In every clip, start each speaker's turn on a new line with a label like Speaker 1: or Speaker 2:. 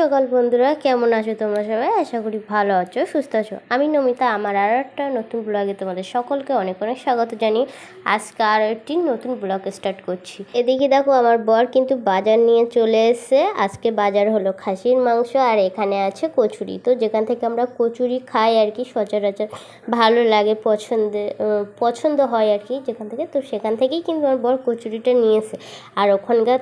Speaker 1: সকাল বন্ধুরা, কেমন আছো তোমরা সবাই? আশা করি ভালো আছো, সুস্থ আছো। আমি নমিতা, আমার আর একটা নতুন ব্লগে তোমাদের সকলকে অনেক অনেক স্বাগত জানি আজকে আর একটি নতুন ব্লগ স্টার্ট করছি। এদিকে দেখো, আমার বর কিন্তু বাজার নিয়ে চলে এসেছে। আজকে বাজার হলো খাসির মাংস আর এখানে আছে কচুরি। তো যেখান থেকে আমরা কচুরি খাই আর কি, সচরাচর ভালো লাগে, পছন্দে পছন্দ হয় আর কি যেখান থেকে। তো সেখান থেকেই কিন্তু আমার বর কচুরিটা নিয়ে এসে আর ওখানকার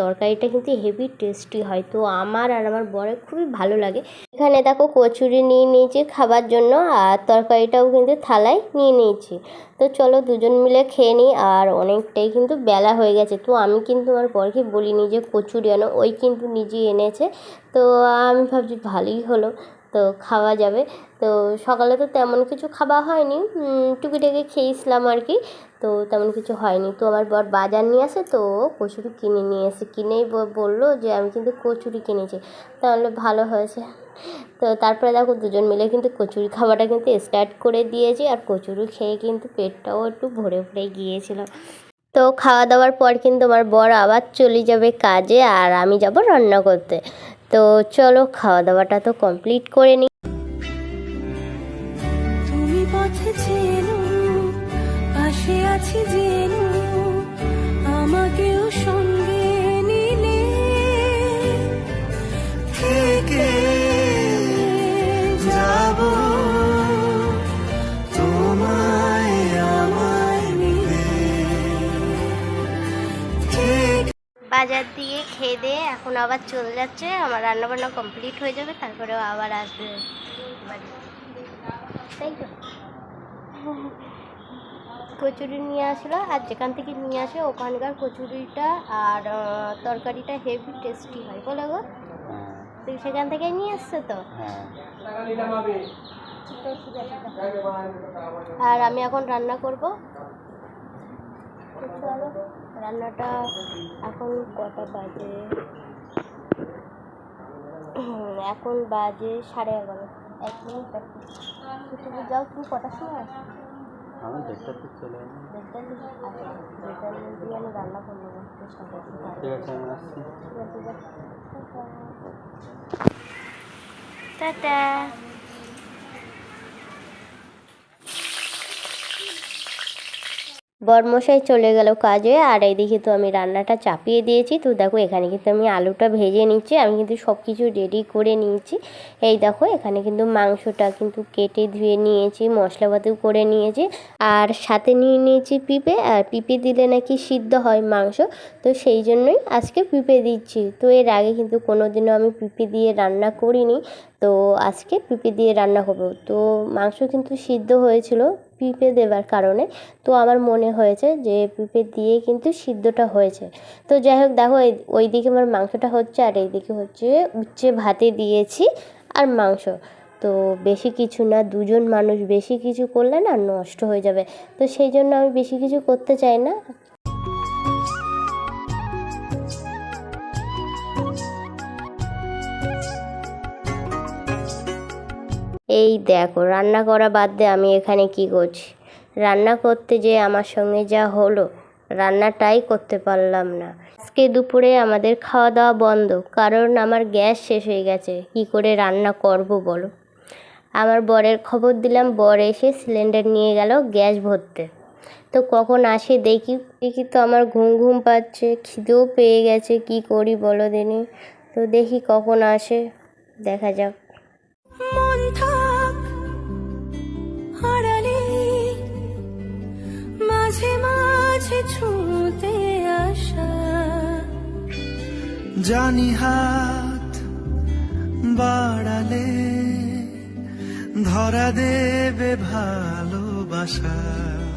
Speaker 1: তরকারিটা কিন্তু হেভি টেস্টি হয়। তো আমার আর আমার বরের খুবই ভালো লাগে। এখানে দেখো কচুরি নিয়ে নিয়েছি খাবার জন্য আর তরকারিটাও কিন্তু থালায় নিয়ে নিয়েছি। তো চলো দুজন মিলে খেয়ে নিই আর অনেকটাই কিন্তু বেলা হয়ে গেছে। তো আমি কিন্তু আমার বরকে বলিনি যে কচুরি আনো, ওই কিন্তু নিজেই এনেছে। তো আমি ভাবছি ভালোই হলো। তো খাওয়া যাবে। তো সকালে তো তেমন কিছু খাওয়া হয়নি। টুকিটাকি খেয়েছিলাম আর কি। তো তেমন কিছু হয়নি। তো আমার বর বাজার নিয়ে আসে, তো কচুরি কিনে নিয়ে এসে, কিনেই বলল যে আমি কিন্তু কচুরি কিনেছি। তাহলে ভালো হয়েছে। তো তারপরে দেখো দুজন মিলে কিন্তু কচুরি খাওয়াটা কিন্তু স্টার্ট করে দিয়েছি। আর কচুরি খেয়ে কিন্তু পেটটাও একটু ভরে ভরে গিয়েছিল। তো খাওয়া দাওয়ার পর কিন্তু আমার বর আবার চলে যাবে কাজে, আর আমি যাব রান্না করতে। তো চলো খাওয়া দাওয়াটা তো কমপ্লিট করে নিই
Speaker 2: তুমি পথে চেনো পাশে আছি জেনো আমাকেও সঙ্গে নিলে। থেকে যাব।
Speaker 1: বাজার দিয়ে খেয়ে দিয়ে এখন আবার চলে যাচ্ছে আমার রান্না বান্না কমপ্লিট হয়ে যাবে তারপরেও আবার আসবে। তাই তো? কচুরি নিয়ে আসলো আর যেখান থেকে নিয়ে আসে ওখানকার কচুরিটা আর তরকারিটা হেভি টেস্টি হয় বলে গো। তুই সেখান থেকে নিয়ে আসছো তো? তো। আর আমি এখন রান্না করব। চলো রান্নাটা এখন কটা বাজে? এখন বাজে সাড়ে এগারো। এক মিনিট তুমি যাও তুমি কটার সময় আসো
Speaker 3: আমি দেড়টাতে চলে
Speaker 1: দেড়টার আচ্ছা আমি রান্না করে নেব। চেষ্টা করছি
Speaker 3: ঠিক আছে আমি আসছি।
Speaker 1: টাটা। বরমশাই চলে গেল কাজে, আর এইদিকে তো আমি রান্নাটা চাপিয়ে দিয়েছি। তো দেখো, এখানে কিন্তু আমি আলুটা ভেজে নিচ্ছি। আমি কিন্তু সব কিছু রেডি করে নিয়েছি। এই দেখো, এখানে কিন্তু মাংসটা কিন্তু কেটে ধুয়ে নিয়েছি, মশলাপাতিও করে নিয়েছি। আর সাথে নিয়ে নিয়েছি পিঁপে। আর পিঁপে দিলে নাকি সিদ্ধ হয় মাংস। তো সেই জন্যই আজকে পিঁপে দিচ্ছি। তো এর আগে কিন্তু কোনো দিনও আমি পিঁপে দিয়ে রান্না করিনি। তো আজকে পিঁপে দিয়ে রান্না করব তো মাংস কিন্তু সিদ্ধ হয়েছিল। পিঁপে দেওয়ার কারণে। তো আমার মনে হয়েছে যে পিঁপে দিয়ে কিন্তু সিদ্ধটা হয়েছে। তো যাই হোক, দেখো ওই দিকে আমার মাংসটা হচ্ছে আর এইদিকে হচ্ছে উচ্ছে ভাতে দিয়েছি আর মাংস। তো বেশি কিছু না, দুজন মানুষ বেশি কিছু করলে না নষ্ট হয়ে যাবে। তো সেই জন্য আমি বেশি কিছু করতে চাই না। এই দেখো, রান্না করা বাদ দিয়ে আমি এখানে কি করছি? রান্না করতে যে আমার সঙ্গে যা হলো, রান্নাটাই করতে পারলাম না। আজকে দুপুরে আমাদের খাওয়া দাওয়া বন্ধ, কারণ আমার গ্যাস শেষ হয়ে গেছে। কি করে রান্না করব বলো? আমার বরের খবর দিলাম, বর এসে সিলিন্ডার নিয়ে গেল গ্যাস ভরতে। তো কখন আসে দেখি দেখি তো আমার ঘুম ঘুম পাচ্ছে, খিদেও পেয়ে গেছে, কি করি বলো দিনি? তো দেখি কখন আসে, দেখা যাক।
Speaker 2: মাঝে মাঝে ছুঁতে আসা।
Speaker 4: জানি হাত বাড়ালে ধরা দেবে ভালোবাসা।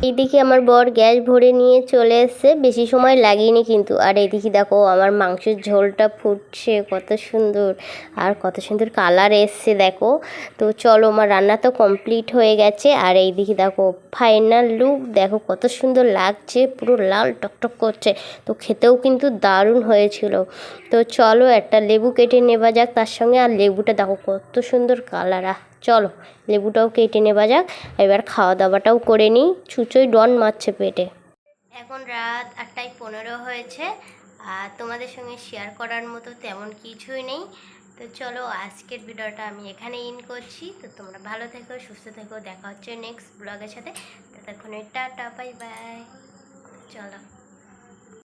Speaker 1: এইদিকে আমার বর গ্যাস ভরে নিয়ে চলে এসছে। বেশি সময় লাগেনি কিন্তু। আর এইদিকে দেখো, আমার মাংসের ঝোলটা ফুটছে, কত সুন্দর। আর কত সুন্দর কালার এসছে, দেখো। তো চলো, আমার রান্না তো কমপ্লিট হয়ে গেছে। আর এইদিকে দেখো, ফাইনাল লুক। দেখো, কত সুন্দর লাগছে, পুরো লাল টকটক করছে। তো খেতেও কিন্তু দারুণ হয়েছিল। তো চলো, একটা লেবু কেটে নেওয়া যাক তার সঙ্গে। আর লেবুটা দেখো, কত সুন্দর কালার, আহ। চলো, লেবুটাও কেটে নেওয়া যাক। এবার খাওয়া দাওয়াটাও করে নিই। ছুঁচোই ডন মারছে পেটে। এখন রাত আটটায় পনেরো হয়েছে। আর তোমাদের সঙ্গে শেয়ার করার মতো তেমন কিছুই নেই। তো চলো, আজকের ভিডিওটা আমি এখানে ইন করছি। তো তোমরা ভালো থেকো, সুস্থ থেকো। দেখা হচ্ছে নেক্সট ব্লগের সাথে। ততক্ষণে টাটা বাই বাই চলো।